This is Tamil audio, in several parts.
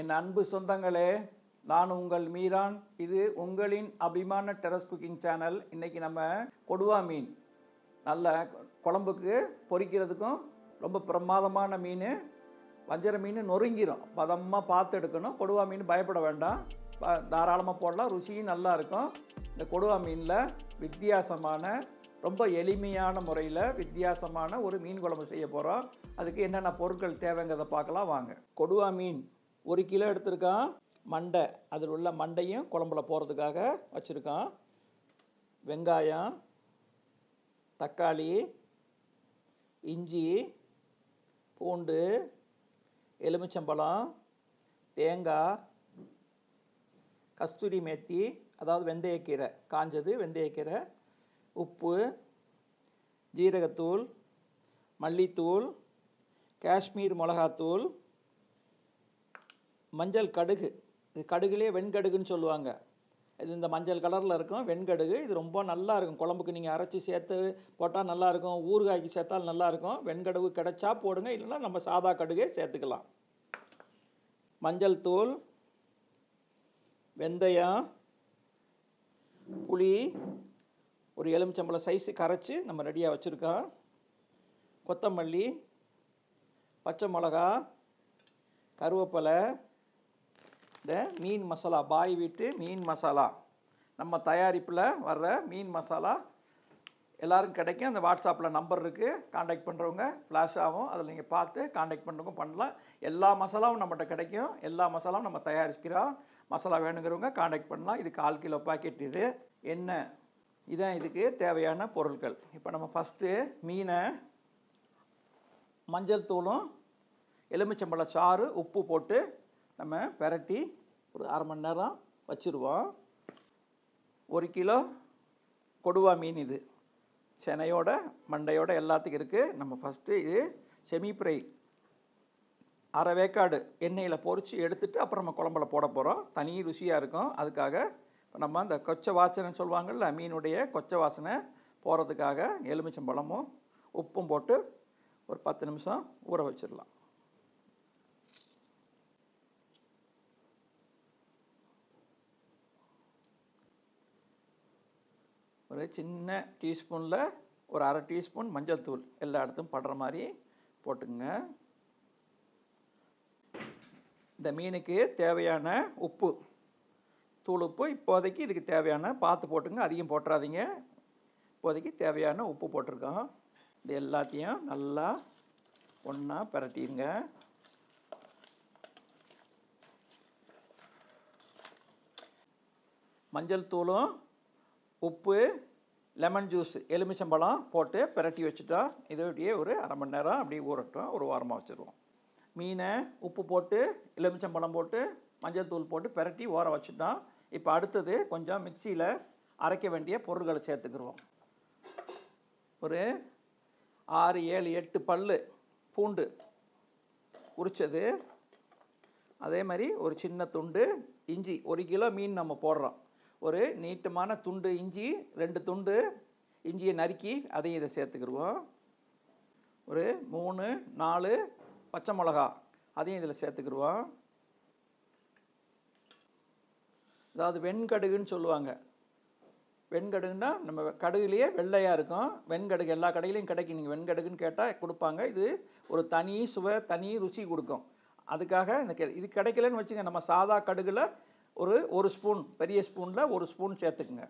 என் அன்பு சொந்தங்களே நான் உங்கள் மீரான். இது உங்களின் அபிமான டெரஸ் குக்கிங் சேனல். இன்றைக்கி நம்ம கொடுவா மீன் நல்ல குழம்புக்கு பொரிக்கிறதுக்கும் ரொம்ப பிரமாதமான மீன் வஞ்சர மீன் நொறுங்கிரும். பதமாக பார்த்து எடுக்கணும். கொடுவா மீன் பயப்பட வேண்டாம். தாராளமாக போடலாம். ருசியும் நல்லா இருக்கும். இந்த கொடுவா மீனில் வித்தியாசமான ரொம்ப எளிமையான முறையில் வித்தியாசமான ஒரு மீன் குழம்பு செய்ய போகிறோம் அதுக்கு என்னென்ன பொருட்கள் தேவைங்கிறத பார்க்கலாம். வாங்க. கொடுவா மீன். ஒரு கிலோ எடுத்திருக்கான் மண்டை. அதில் உள்ள மண்டையும் குழம்புல போகிறதுக்காக வச்சுருக்கான். வெங்காயம் தக்காளி இஞ்சி பூண்டு எலுமிச்சம்பழம் தேங்காய் கஸ்தூரி மேத்தி அதாவது வெந்தயக்கீரை. காஞ்சது வெந்தயக்கீரை உப்பு ஜீரகத்தூள் மல்லித்தூள் காஷ்மீர் மிளகாத்தூள் மஞ்சள் கடுகு. இது கடுகுலேயே வெண்கடுகுன்னு சொல்லுவாங்க. இது இந்த மஞ்சள் கலரில் இருக்கும் வெண்கடுகு. இது ரொம்ப நல்லா இருக்கும். குழம்புக்கு நீங்கள் அரைச்சி சேர்த்து போட்டால் நல்லாயிருக்கும் ஊறுகாய்க்கு சேர்த்தால் நல்லாயிருக்கும் வெண்கடுகு கிடைச்சா போடுங்க. இல்லைன்னா நம்ம சாதா கடுகே சேர்த்துக்கலாம். மஞ்சள் தூள் வெந்தயம் புளி ஒரு எலுமிச்சம்பழம் சைஸு கரைச்சி நம்ம ரெடியாக வச்சுருக்கோம். கொத்தமல்லி பச்சை மிளகா கருவேப்பிலை இந்த மீன் மசாலா பாய் வீட்டு மீன் மசாலா. நம்ம தயாரிப்பில் வர்ற மீன் மசாலா எல்லோரும் கிடைக்கும். அந்த வாட்ஸ்அப்பில் நம்பர் இருக்குது காண்டாக்ட் பண்ணுறவங்க ஃப்ளாஷ் ஆகும். அதில் நீங்கள் பார்த்து காண்டாக்ட் பண்ணுறவங்க பண்ணலாம். எல்லா மசாலாவும் நம்மகிட்ட கிடைக்கும். எல்லா மசாலாவும் நம்ம தயாரிக்கிறோம். மசாலா வேணுங்கிறவங்க காண்டாக்ட் பண்ணலாம். இது கால் கிலோ பாக்கெட் இது. என்ன? இதான் இதுக்கு தேவையான பொருட்கள். இப்போ நம்ம ஃபஸ்ட்டு மீனை மஞ்சள் தூளும் எலுமிச்சம்பழ சாறு உப்பு போட்டு நம்ம பெரட்டி ஒரு அரை மணி நேரம் வச்சுருவோம். ஒரு கிலோ கொடுவா மீன் இது. செனையோட மண்டையோட எல்லாத்துக்கும் இருக்குது நம்ம ஃபஸ்ட்டு இது செமி ஃப்ரை அரை வேக்காடு எண்ணெயில் பொரித்து எடுத்துட்டு அப்புறம் நம்ம குழம்புல போட போகிறோம் தனி ருசியாக இருக்கும். அதுக்காக இப்போ நம்ம அந்த கொச்சை வாசனை சொல்லுவாங்கள்ல மீனுடைய கொச்சை வாசனை போகிறதுக்காக எலுமிச்சம்பழமும் உப்பும் போட்டு ஒரு பத்து நிமிஷம் ஊற வச்சிடலாம். ஒரு சின்ன டீஸ்பூனில் ஒரு அரை டீஸ்பூன் மஞ்சள் தூள் எல்லா இடத்தும் படுற மாதிரி போட்டுங்க இந்த மீனுக்கு தேவையான உப்பு தூள் உப்பு இப்போதைக்கு இதுக்கு தேவையான பார்த்து போட்டுங்க அதிகம் போட்டுறாதீங்க. இப்போதைக்கு தேவையான உப்பு போட்டிருக்கோம். இது எல்லாத்தையும் நல்லா ஒன்றா பரட்டிடுங்க. மஞ்சள் தூளும் உப்பு லெமன் ஜூஸ் எலுமிச்சம்பழம் போட்டு பிரட்டி வச்சுட்டா இதை அப்படியே ஒரு அரை மணி நேரம் அப்படியே ஊறட்டும். ஒரு வாரமாக வச்சுருவோம். மீனை உப்பு போட்டு எலுமிச்சம்பழம் போட்டு மஞ்சள் தூள் போட்டு பிரட்டி ஊற வச்சுட்டோம் இப்போ அடுத்தது கொஞ்சம் மிக்சியில் அரைக்க வேண்டிய பொருட்களை சேர்த்துக்கிடுவோம் ஒரு ஆறு ஏழு எட்டு பல் பூண்டு உரிச்சது. அதே மாதிரி ஒரு சின்ன துண்டு இஞ்சி ஒரு கிலோ மீன் நம்ம போடுறோம். ஒரு நீட்டமான துண்டு இஞ்சி ரெண்டு துண்டு இஞ்சியை நறுக்கி அதையும் இதை சேர்த்துக்கிடுவோம் ஒரு மூணு நாலு பச்சை மிளகா அதையும் இதில் சேர்த்துக்கிடுவோம் அதாவது வெண்கடுகுன்னு சொல்லுவாங்க. வெண்கடுகுன்னா நம்ம கடுகுலேயே வெள்ளையாக இருக்கும். வெண்கடுகு எல்லா கடையிலையும் கிடைக்கும். நீங்கள் வெண்கடுகுன்னு கேட்டால் கொடுப்பாங்க. இது ஒரு தனி சுவை தனி ருசி கொடுக்கும். அதுக்காக இந்த கெ இது கிடைக்கலன்னு வச்சுங்க. நம்ம சாதா கடுகில் ஒரு ஒரு ஸ்பூன் பெரிய ஸ்பூனில் ஒரு ஸ்பூன் சேர்த்துக்குங்க.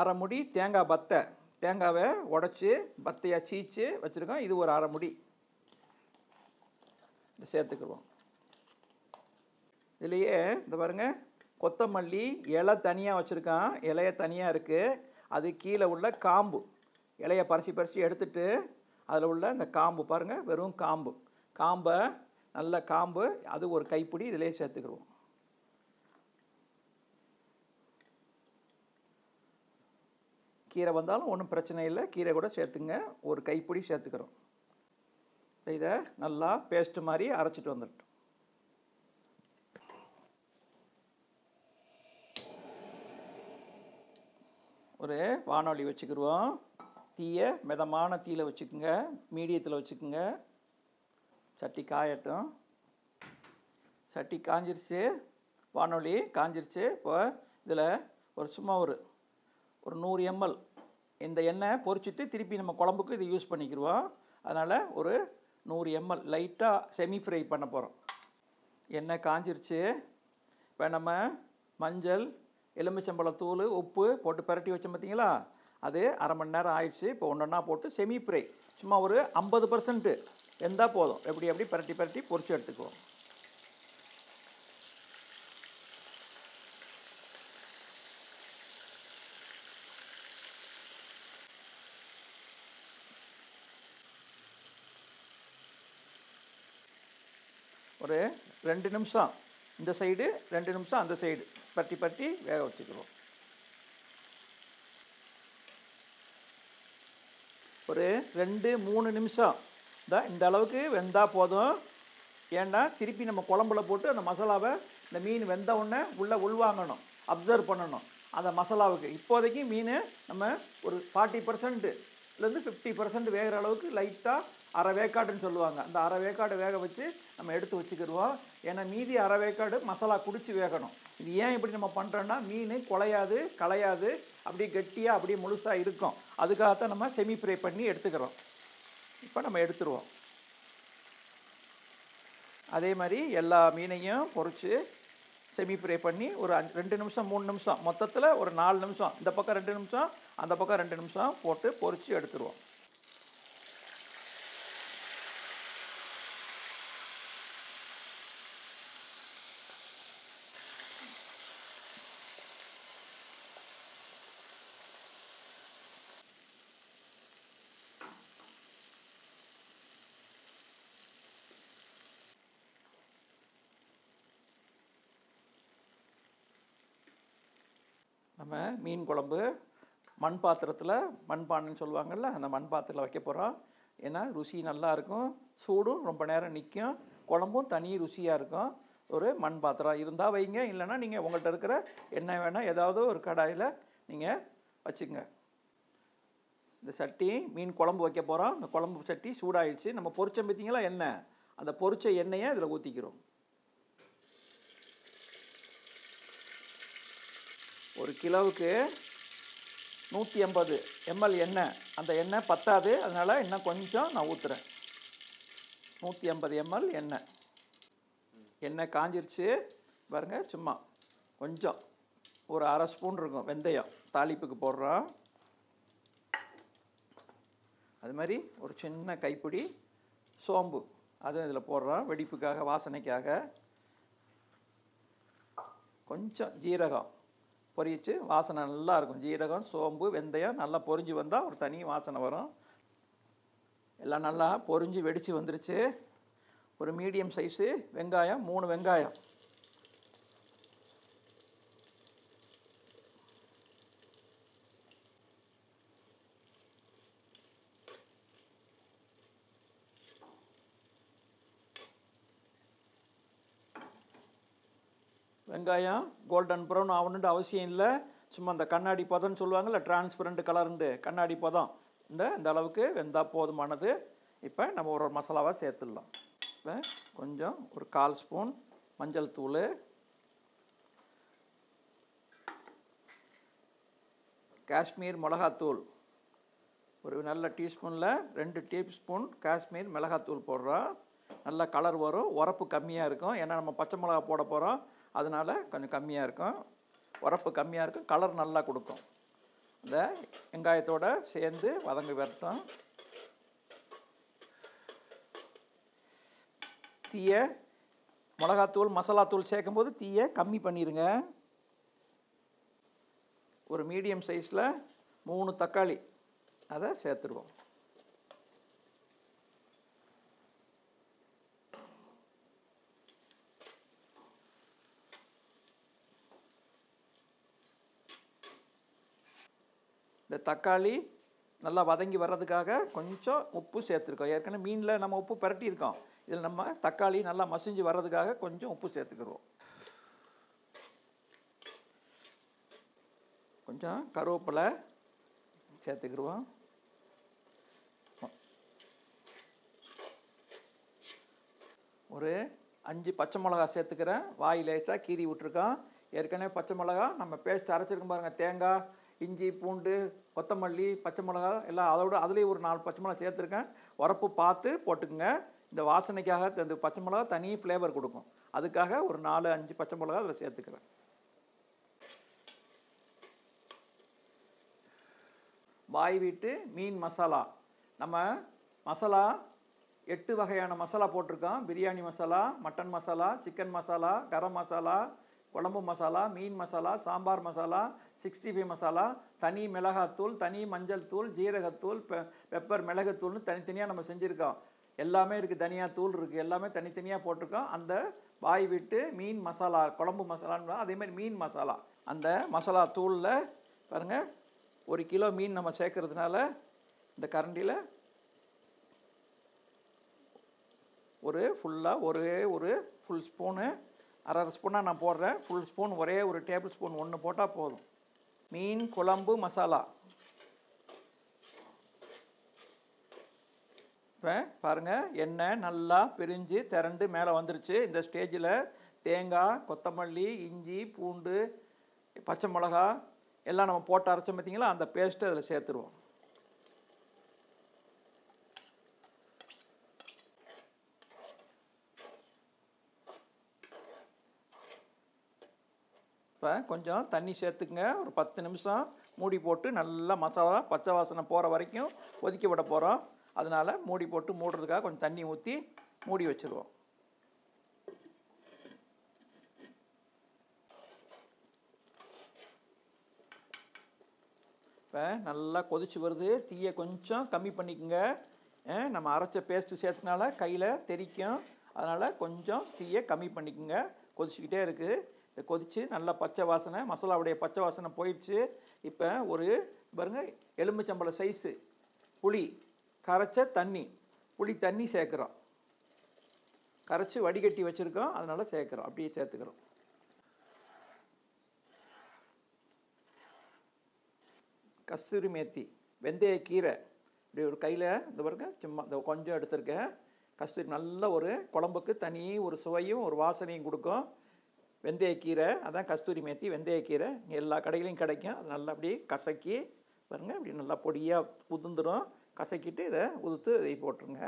அரை முடி தேங்காய் பத்தை. தேங்காவை உடச்சி பத்தையாக சீச்சு வச்சுருக்கோம். இது ஒரு அரை முடி. சேர்த்துக்குருவோம் இதுலேயே இந்த பாருங்கள் கொத்தமல்லி இலை தனியாக வச்சுருக்கான். இலைய தனியாக இருக்குது அது கீழே உள்ள காம்பு. இலையை பறிச்சு பறித்து எடுத்துட்டு அதில் உள்ள இந்த காம்பு பாருங்கள் வெறும் காம்பு. காம்பை நல்ல காம்பு அது ஒரு கைப்பிடி இதிலே சேர்த்துக்கிடுவோம். கீரை வந்தாலும் ஒன்றும் பிரச்சனை இல்லை. கீரை கூட சேர்த்துங்க. ஒரு கைப்பிடி சேர்த்துக்கிறோம். இதை நல்லா பேஸ்ட்டு மாதிரி அரைச்சிட்டு வந்துட்டோம் ஒரு வானொலி வச்சுக்கிடுவோம் தீயை மிதமான தீயில் வச்சுக்குங்க. மீடியத்தில் வச்சுக்குங்க. சட்டி காயட்டும். சட்டி காஞ்சிருச்சு. வானொலி காஞ்சிருச்சு. இப்போ இதில் ஒரு சும்மா ஒரு ஒரு நூறு எம்எல் இந்த எண்ணெய் பொறிச்சிட்டு திருப்பி நம்ம குழம்புக்கு இது யூஸ் பண்ணிக்கிடுவோம் அதனால் ஒரு நூறு எம்எல் லைட்டாக செமி ஃப்ரை பண்ண போகிறோம் எண்ணெய் காஞ்சிருச்சு. இப்போ நம்ம மஞ்சள் எலுமிச்சம்பழத்தூள் உப்பு போட்டு பிரட்டி வச்சோம் பார்த்தீங்களா? அது அரை மணி நேரம் ஆயிடுச்சு. இப்போ ஒன்று ஒன்றா போட்டு செமி ஃப்ரை சும்மா ஒரு ஐம்பது பர்சன்ட்டு வெந்தால் போதும். எப்படி எப்படி பரட்டி பரட்டி பொறிச்சு எடுத்துக்குவோம். ஒரு ரெண்டு நிமிஷம் இந்த சைடு ரெண்டு நிமிஷம் அந்த சைடு. பட்டி பட்டி வேக வச்சுக்கிறோம் ஒரு ரெண்டு மூணு நிமிஷம் தான் இந்த அளவுக்கு வெந்தால் போதும். ஏன்னா திருப்பி நம்ம குழம்புல போட்டு அந்த மசாலாவை இந்த மீன் வெந்த உடனே உள்ளே உள்வாங்கணும். அப்சர்வ் பண்ணணும். அந்த மசாலாவுக்கு. இப்போதைக்கு மீன் நம்ம ஒரு ஃபார்ட்டி பர்சன்ட்டுலேருந்து ஃபிஃப்டி பர்சன்ட் வேகிற அளவுக்கு லைட்டாக அரை வேக்காடுன்னு சொல்லுவாங்க. அந்த அரை வேக்காடு வேக வச்சு நம்ம எடுத்து வச்சுக்கிடுவோம் ஏன்னா மீதி அரை வேக்காடு மசாலா குடித்து வேகணும். இது ஏன் இப்படி நம்ம பண்ணுறோன்னா மீன் குலையாது களையாது அப்படியே கெட்டியாக அப்படியே முழுசாக இருக்கும். அதுக்காகத்தான் நம்ம செமி ஃப்ரை பண்ணி எடுத்துக்கிறோம். இப்போ நம்ம எடுத்துருவோம். அதே மாதிரி எல்லா மீனையும் பொறிச்சு செமி ஃப்ரை பண்ணி ஒரு அஞ்சு ரெண்டு நிமிஷம் மூணு நிமிஷம் மொத்தத்தில் ஒரு நாலு நிமிஷம். இந்த பக்கம் ரெண்டு நிமிஷம் அந்த பக்கம் ரெண்டு நிமிஷம் போட்டு பொறிச்சு எடுத்துருவோம். நம்ம மீன் குழம்பு மண் பாத்திரத்தில் மண்பானைன்னு சொல்லுவாங்கள்ல அந்த மண் பாத்திரத்தில் வைக்க போகிறோம் ஏன்னா ருசி நல்லா இருக்கும் சூடும் ரொம்ப நேரம் நிற்கும் குழம்பும் தனி ருசியாக இருக்கும். ஒரு மண் பாத்திரம் இருந்தால் வைங்க இல்லைன்னா நீங்கள் உங்கள்கிட்ட இருக்கிற எண்ணெய் வேணால் ஏதாவது ஒரு கடாயில் நீங்கள் வச்சுங்க இந்த சட்டி மீன் குழம்பு வைக்க போகிறோம் இந்த குழம்பு சட்டி சூடாயிடுச்சு. நம்ம பொரிச்சோம் பார்த்தீங்களா எண்ணெய். அந்த பொரிச்ச எண்ணெயை இதில் ஊற்றிக்கிறோம் ஒரு கிலோவுக்கு நூற்றி எண்பது எம்எல் எண்ணெய். அந்த எண்ணெய் பத்தாது அதனால் இன்னும் கொஞ்சம் நான் ஊற்றுறேன் நூற்றி எண்பது எம்எல் எண்ணெய். எண்ணெய் காஞ்சிருச்சு. பாருங்கள் சும்மா கொஞ்சம். ஒரு அரை ஸ்பூன் இருக்கும் வெந்தயம் தாளிப்புக்கு போடுறோம். அது மாதிரி ஒரு சின்ன கைப்பிடி சோம்பு அதுவும் இதில் போடுறோம் வெடிப்புக்காக வாசனைக்காக. கொஞ்சம் ஜீரகம். பொரிச்சு வாசனை நல்லா இருக்கும். ஜீரகம் சோம்பு வெந்தயம் நல்லா பொரிஞ்சு வந்தால் ஒரு தனி வாசனை வரும். எல்லாம் நல்லா பொரிஞ்சு வெடித்து வந்துருச்சு. ஒரு மீடியம் சைஸு வெங்காயம் மூணு வெங்காயம். வெங்காயம் கோல்டன் ப்ரௌன் ஆகணுன்ட்டு அவசியம் இல்லை. சும்மா இந்த கண்ணாடி பதம்னு சொல்லுவாங்கள்ல டிரான்ஸ்பரண்ட் கலருண்டு கண்ணாடி பதம். இந்த இந்த அளவுக்கு வெந்தால் போதுமானது. இப்போ நம்ம ஒரு ஒரு மசாலாவாக சேர்த்துடலாம். இப்போ கொஞ்சம் ஒரு கால் ஸ்பூன் மஞ்சள் தூள். காஷ்மீர் மிளகாத்தூள். ஒரு நல்ல டீஸ்பூனில் ரெண்டு டீஸ்பூன் காஷ்மீர் மிளகாத்தூள் போடுறோம். நல்ல கலர் வரும். உரப்பு கம்மியாக இருக்கும். ஏன்னா நம்ம பச்சை மிளகா போட போகிறோம் அதனால் கொஞ்சம் கம்மியாக இருக்கும். உரப்பு கம்மியாக இருக்கும். கலர் நல்லா கொடுக்கும். இந்த வெங்காயத்தோட சேர்ந்து வதங்க வரட்டும். தீய மிளகாத்தூள் மசாலாத்தூள் சேர்க்கும்போது தீயை கம்மி பண்ணிடுங்க ஒரு மீடியம் சைஸில் மூணு தக்காளி. அதை சேர்த்துருவோம். இந்த தக்காளி நல்லா வதங்கி வர்றதுக்காக கொஞ்சம் உப்பு சேர்த்துருக்கோம். ஏற்கனவே மீனில் நம்ம உப்பு புரட்டியிருக்கோம். இதில் நம்ம தக்காளி நல்லா மசிஞ்சு வர்றதுக்காக கொஞ்சம் உப்பு சேர்த்துக்கிறோம். கொஞ்சம் கருவேப்பிலை சேர்த்துக்கிடுவோம் ஒரு அஞ்சு பச்சை மிளகா சேர்த்துக்கிறேன். வாய் லேசாக கீறி விட்ருக்கோம் ஏற்கனவே பச்சை மிளகா நம்ம பேஸ்ட் அரைச்சிருக்கோம் பாருங்கள் தேங்காய் இஞ்சி பூண்டு கொத்தமல்லி பச்சை மிளகா எல்லாம் அதோட அதுலேயும் ஒரு நாலு பச்சை மிளகா சேர்த்துருக்கேன். உரப்பு பார்த்து போட்டுக்குங்க. இந்த வாசனைக்காக இந்த பச்சை மிளகா தனி ஃப்ளேவர் கொடுக்கும். அதுக்காக ஒரு நாலு அஞ்சு பச்சை மிளகா அதில் சேர்த்துக்கிறேன் பாய் வீட்டு மீன் மசாலா. நம்ம மசாலா எட்டு வகையான மசாலா போட்டிருக்கோம். பிரியாணி மசாலா மட்டன் மசாலா சிக்கன் மசாலா கரம் மசாலா குழம்பு மசாலா மீன் மசாலா சாம்பார் மசாலா சிக்ஸ்டி ஃபைவ் மசாலா தனி மிளகாத்தூள் தனி மஞ்சள் தூள் ஜீரகத்தூள் பெ பெப்பர் மிளகுத்தூள்னு தனித்தனியாக நம்ம செஞ்சுருக்கோம். எல்லாமே இருக்குது தனியாக தூள் இருக்குது எல்லாமே தனித்தனியாக போட்டிருக்கோம். அந்த பாய் விட்டு மீன் மசாலா குழம்பு மசாலான்னு அதேமாதிரி மீன் மசாலா. அந்த மசாலா தூளில் பாருங்கள் ஒரு கிலோ மீன் நம்ம சேர்க்கறதுனால இந்த கரண்டியில் ஒரு ஃபுல்லாக ஒரே ஒரு ஃபுல் ஸ்பூனு அரை அரை ஸ்பூனாக நான் போடுறேன். ஃபுல் ஸ்பூன் ஒரே ஒரு டேபிள் ஸ்பூன் ஒன்று போட்டால் போதும். மீன் குழம்பு மசாலா. இப்போ பாருங்கள் எண்ணெய் நல்லா பிரிஞ்சு திரண்டு மேலே வந்துருச்சு. இந்த ஸ்டேஜில் தேங்காய் கொத்தமல்லி இஞ்சி பூண்டு பச்சை மிளகா எல்லாம் நம்ம போட்டு அரைச்சோம் பார்த்தீங்களா அந்த பேஸ்ட்டு அதில் சேர்த்துருவோம். இப்போ கொஞ்சம் தண்ணி சேர்த்துக்குங்க. ஒரு பத்து நிமிஷம் மூடி போட்டு நல்லா மசாலா பச்சை வாசனை போகிற வரைக்கும் கொதிக்க விட போகிறோம் அதனால் மூடி போட்டு மூடுறதுக்காக கொஞ்சம் தண்ணி ஊற்றி மூடி வச்சுருவோம். இப்போ நல்லா கொதிச்சு வருது. தீயை கொஞ்சம் கம்மி பண்ணிக்கோங்க. நம்ம அரைச்ச பேஸ்ட்டு சேர்த்தனால கையில் தெறிக்கும் அதனால் கொஞ்சம் தீயை கம்மி பண்ணிக்கோங்க. கொதிச்சுக்கிட்டே இருக்குது கொதித்து நல்ல நல்லா பச்சை வாசனை மசாலாவுடைய பச்சை வாசனை போயிடுச்சு. இப்போ ஒரு பாருங்க எலுமிச்சம்பழ சைஸு புளி கரைச்ச தண்ணி புளி தண்ணி சேர்க்குறோம். கரைச்சி வடிகட்டி வச்சுருக்கோம் அதனால் சேர்க்குறோம் அப்படியே சேர்த்துக்கிறோம். கஸ்தூரி மேத்தி வெந்தயக்கீரை இப்படி ஒரு கையில் இந்த பாருங்க சும்மா இந்த கொஞ்சம் எடுத்திருக்கேன். கஸ்தூரி நல்ல ஒரு குழம்புக்கு தனி ஒரு சுவையும் ஒரு வாசனையும் கொடுக்கும். வெந்தயக்கீரை அதான் கஸ்தூரி மேத்தி வெந்தயக்கீரை இங்க எல்லா கடையிலையும் கிடைக்கும். அது நல்லா அப்படியே கசக்கி பாருங்கள் இப்படி நல்லா பொடியாக உதுந்துடும் கசக்கிட்டு இதை உதுத்து இதை போட்டுருங்க.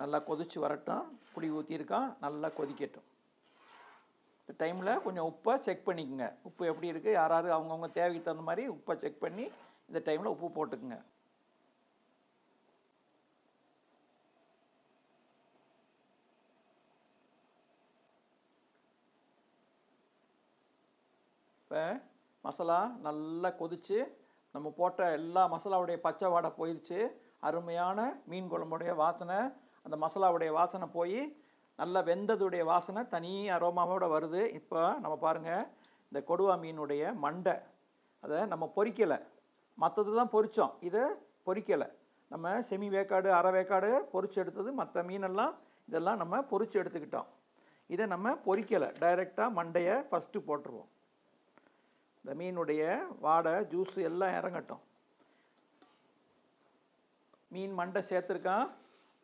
நல்லா கொதிச்சு வரட்டும். புளி ஊற்றிருக்கோம் நல்லா கொதிக்கட்டும். இந்த டைமில் கொஞ்சம் உப்பை செக் பண்ணிக்கோங்க. உப்பு எப்படி இருக்குது யாராவது அவங்கவுங்க தேவைக்கு தகுந்த மாதிரி உப்பை செக் பண்ணி இந்த டைமில் உப்பு போட்டுக்குங்க. இப்போ மசாலா நல்லா கொதிச்சு நம்ம போட்ட எல்லா மசாலாவுடைய பச்சை வாடை போயிடுச்சு. அருமையான மீன் குழம்புடைய வாசனை அந்த மசாலாவுடைய வாசனை போய் நல்லா வெந்ததுடைய வாசனை தனி அரோமாவோட வருது. இப்போ நம்ம பாருங்கள் இந்த கொடுவா மீனுடைய மண்டை. அதை நம்ம பொறிக்கலை. மற்றது தான் பொரித்தோம் இதை பொறிக்கலை. நம்ம செமி வேக்காடு அரை வேக்காடு பொரிச்சு எடுத்தது மற்ற மீனெல்லாம் இதெல்லாம் நம்ம பொறிச்சு எடுத்துக்கிட்டோம். இதை நம்ம பொறிக்கலை. டைரெக்டாக மண்டையை ஃபஸ்ட்டு போட்டுருவோம். இந்த மீனுடைய வாடை ஜூஸ் எல்லாம் இறங்கட்டும். மீன் மண்டை சேர்த்துருக்கான்.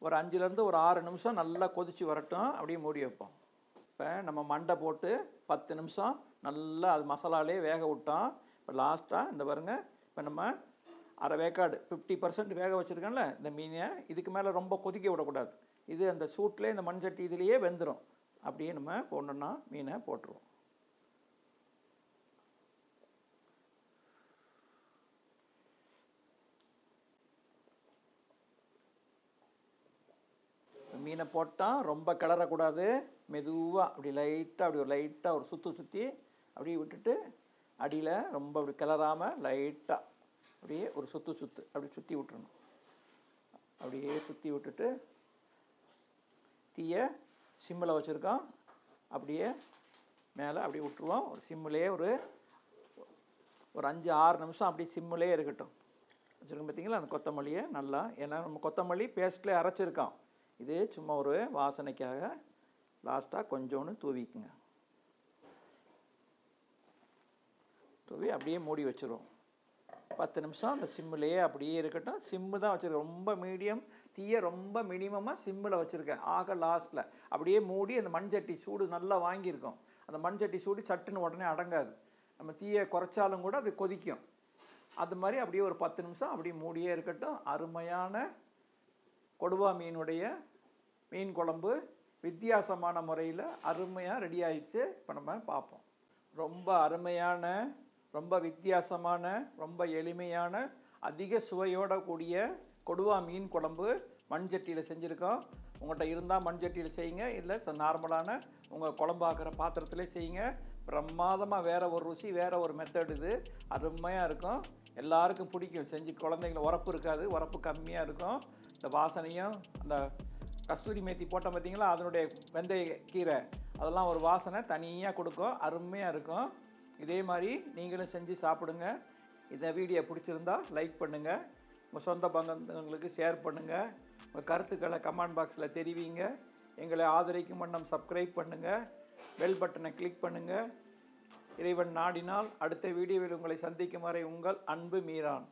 ஒரு அஞ்சுலேருந்து ஒரு ஆறு நிமிஷம் நல்லா கொதித்து வரட்டும் அப்படியே மூடி வைப்போம். இப்போ நம்ம மண்டை போட்டு பத்து நிமிஷம் நல்லா அது மசாலாலே வேக விட்டோம். இப்போ லாஸ்ட்டாக இந்த பாருங்க இப்போ நம்ம அரை வேக்காடு ஃபிஃப்டி பர்சன்ட் வேக வச்சுருக்கோம்ல இந்த மீனை இதுக்கு மேலே ரொம்ப கொதிக்க விடக்கூடாது. இது அந்த சூட்லேயே இந்த மண் சட்டி இதுலேயே வெந்துடும் அப்படியே நம்ம போடணுன்னா மீனை போட்டுருவோம். மீனை போட்டால் ரொம்ப கிளறக்கூடாது. மெதுவாக அப்படி லைட்டாக அப்படி ஒரு லைட்டாக ஒரு சுற்றி சுற்றி அப்படியே விட்டுட்டு அடியில் ரொம்ப அப்படி கிளறாமல் லைட்டாக அப்படியே ஒரு சுற்று சுற்று அப்படி சுற்றி விட்டுறணும். அப்படியே சுற்றி விட்டுட்டு தீயை சிம்மில் வச்சுருக்கோம். அப்படியே மேலே அப்படியே விட்டுருவோம். ஒரு சிம்மிலே ஒரு ஒரு அஞ்சு ஆறு நிமிஷம் அப்படியே சிம்மிலே இருக்கட்டும். வச்சுருக்கோம் பார்த்தீங்களா? அந்த கொத்தமல்லியை நல்லா ஏன்னா நம்ம கொத்தமல்லி பேஸ்ட்லேயே அரைச்சிருக்கோம். இது சும்மா ஒரு வாசனைக்காக லாஸ்ட்டாக கொஞ்சோன்னு தூவிக்குங்க. தூவி அப்படியே மூடி வச்சுருவோம். பத்து நிமிஷம் அந்த சிம்மிலேயே அப்படியே இருக்கட்டும். சிம்மு தான் வச்சுருக்கேன். ரொம்ப மீடியம் தீயை ரொம்ப மினிமமாக சிம்மில் வச்சுருக்கேன். ஆக லாஸ்ட்டில் அப்படியே மூடி அந்த மண்சட்டி சூடு நல்லா வாங்கியிருக்கோம். அந்த மண்சட்டி சூடு சட்டுன்னு உடனே அடங்காது. நம்ம தீயை குறைச்சாலும் கூட அது கொதிக்கும். அது மாதிரி அப்படியே ஒரு பத்து நிமிஷம் அப்படியே மூடியே இருக்கட்டும். அருமையான கொடுவா மீனுடைய மீன் குழம்பு வித்தியாசமான முறையில் அருமையாக ரெடி ஆயிடுச்சு. இப்போ நம்ம பார்ப்போம். ரொம்ப அருமையான ரொம்ப வித்தியாசமான ரொம்ப எளிமையான அதிக சுவையோட கூடிய கொடுவா மீன் குழம்பு மண் சட்டியில் செஞ்சுருக்கோம். உங்கள்கிட்ட இருந்தால் மண் சட்டியில் செய்யுங்க. இல்லை நார்மலான உங்கள் குழம்பாக்குற பாத்திரத்திலே செய்யுங்க. பிரமாதமாக வேறு ஒரு ருசி வேறு ஒரு மெத்தட் இது. அருமையாக இருக்கும். எல்லாருக்கும் பிடிக்கும். செஞ்சு குழந்தைங்கள உரப்பு இருக்காது. உரப்பு கம்மியாக இருக்கும். இந்த வாசனையும் அந்த கஸ்தூரி மேத்தி போட்டோம் பார்த்தீங்களா? அதனுடைய வெந்தய கீரை. அதெல்லாம் ஒரு வாசனை தனியாக கொடுக்கும். அருமையாக இருக்கும். இதே மாதிரி நீங்களும் செஞ்சு சாப்பிடுங்க. இந்த வீடியோ பிடிச்சிருந்தா லைக் பண்ணுங்கள் உங்கள் சொந்த பங்கங்களுக்கு ஷேர் பண்ணுங்கள் உங்கள் கருத்துக்களை கமெண்ட் பாக்ஸில் தெரிவிங்க. எங்களை ஆதரிக்கும் வண்ணம் சப்ஸ்கிரைப் பண்ணுங்கள் பெல் பட்டனை கிளிக் பண்ணுங்கள் இறைவன் நாடினால் அடுத்த வீடியோவில் உங்களை சந்திக்கும் வரை உங்கள் அன்பு மீரான்.